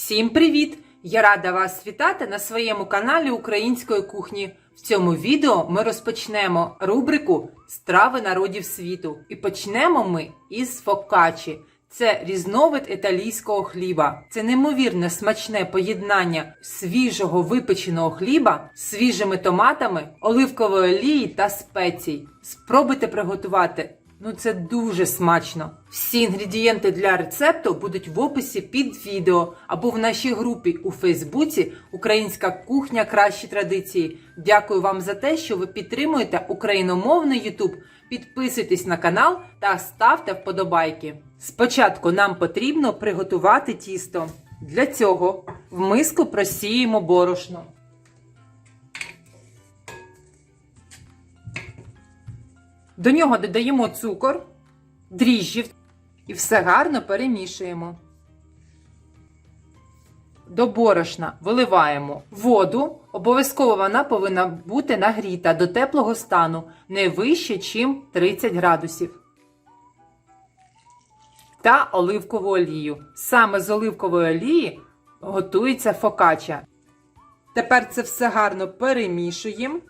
Всім привіт! Я рада вас вітати на своєму каналі Української кухні. В цьому відео ми розпочнемо рубрику Страви народів світу. І почнемо ми із фокачі. Це різновид італійського хліба. Це неймовірно смачне поєднання свіжого випеченого хліба з свіжими томатами, оливкової олії та спецій. Спробуйте приготувати Ну, це дуже смачно. Всі інгредієнти для рецепту будуть в описі під відео або в нашій групі у Фейсбуці Українська кухня кращі традиції. Дякую вам за те, що ви підтримуєте україномовний Ютуб. Підписуйтесь на канал та ставте вподобайки. Спочатку нам потрібно приготувати тісто. Для цього в миску просіємо борошно. До нього додаємо цукор, дріжджі і все гарно перемішуємо. До борошна виливаємо воду. Обов'язково вона повинна бути нагріта до теплого стану не вище, ніж 30 градусів. Та оливкову олію. Саме з оливкової олії готується фокача. Тепер це все гарно перемішуємо.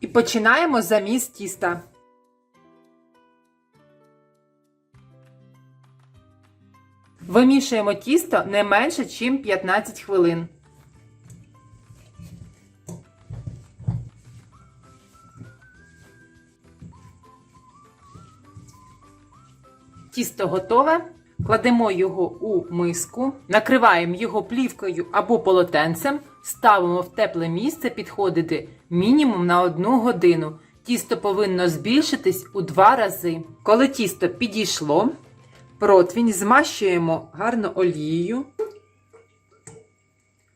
І починаємо заміс тіста. Вимішуємо тісто не менше, ніж 15 хвилин. Тісто готове. Кладемо його у миску, накриваємо його плівкою або полотенцем, ставимо в тепле місце підходити мінімум на одну годину. Тісто повинно збільшитись у два рази. Коли тісто підійшло, противінь змащуємо гарно олією,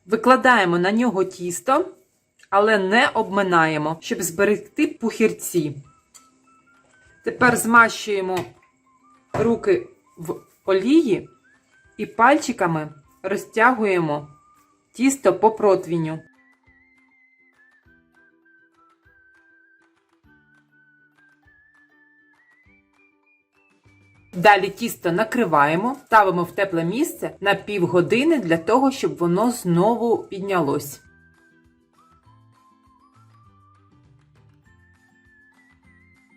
викладаємо на нього тісто, але не обминаємо, щоб зберегти пухірці. Тепер змащуємо руки в олії і пальчиками розтягуємо тісто по противню. Далі тісто накриваємо, ставимо в тепле місце на півгодини для того, щоб воно знову піднялось.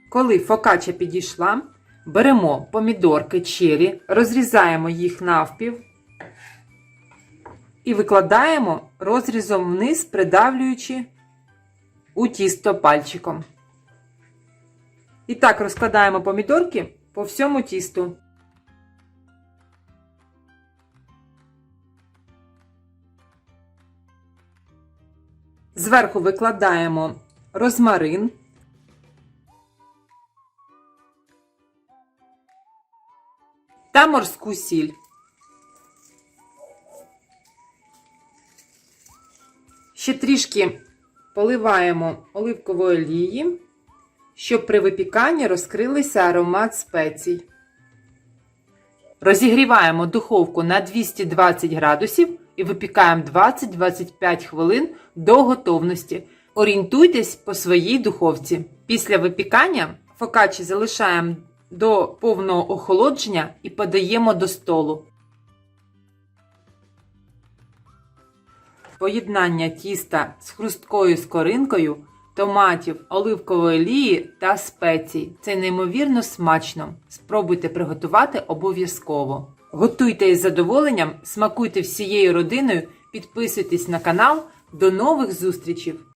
Коли фокача підійшла, беремо помідорки чері, розрізаємо їх навпів і викладаємо розрізом вниз, придавлюючи у тісто пальчиком. І так розкладаємо помідорки по всьому тісту. Зверху викладаємо розмарин. Та морську сіль. Ще трішки поливаємо оливкової олії щоб при випіканні розкрилися аромат спецій. Розігріваємо духовку на 220 градусів і випікаємо 20-25 хвилин до готовності. Орієнтуйтесь по своїй духовці. Після випікання фокачі залишаємо до повного охолодження і подаємо до столу. Поєднання тіста з хрусткою скоринкою томатів, оливкової олії та спецій. Це неймовірно смачно. Спробуйте приготувати обов'язково. Готуйте із задоволенням, смакуйте всією родиною, підписуйтесь на канал. До нових зустрічей!